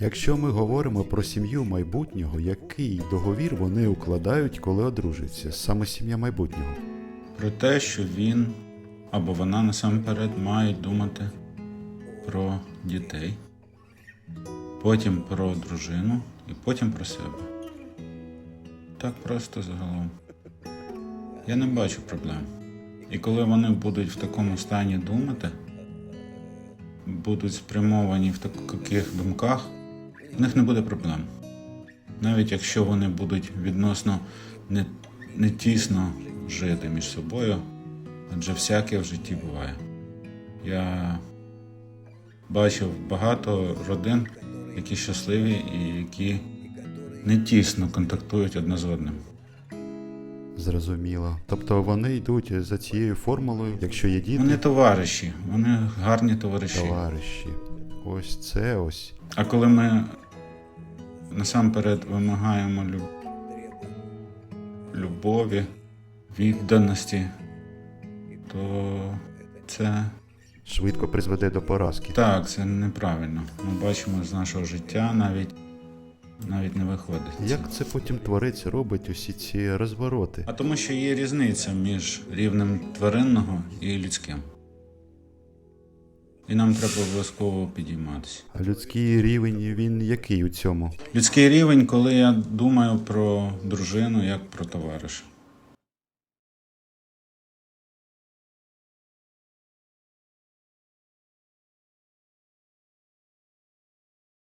Якщо ми говоримо про сім'ю майбутнього, який договір вони укладають, коли одружуються? Саме сім'я майбутнього. Про те, що він або вона насамперед мають думати про дітей, потім про дружину і потім про себе. Так просто загалом. Я не бачу проблем. І коли вони будуть в такому стані думати, будуть спрямовані в таких думках, в них не буде проблем. Навіть якщо вони будуть відносно не, не тісно жити між собою, адже всяке в житті буває. Я бачив багато родин, які щасливі і які не тісно контактують одне з одним. Зрозуміло. Тобто вони йдуть за цією формулою, якщо є діти, Вони товариші, вони гарні товариші. товариші. Ось це ось. А коли ми насамперед вимагаємо люб... любові, відданості, то це Швидко призведе до поразки. так, це неправильно. Ми бачимо з нашого життя навіть навіть не виходить. Як це потім творець робить усі ці розвороти? А тому, що є різниця між рівнем тваринного і людським. І нам треба обов'язково підійматися. А людський рівень він який у цьому? Людський рівень, коли я думаю про дружину як про товариша.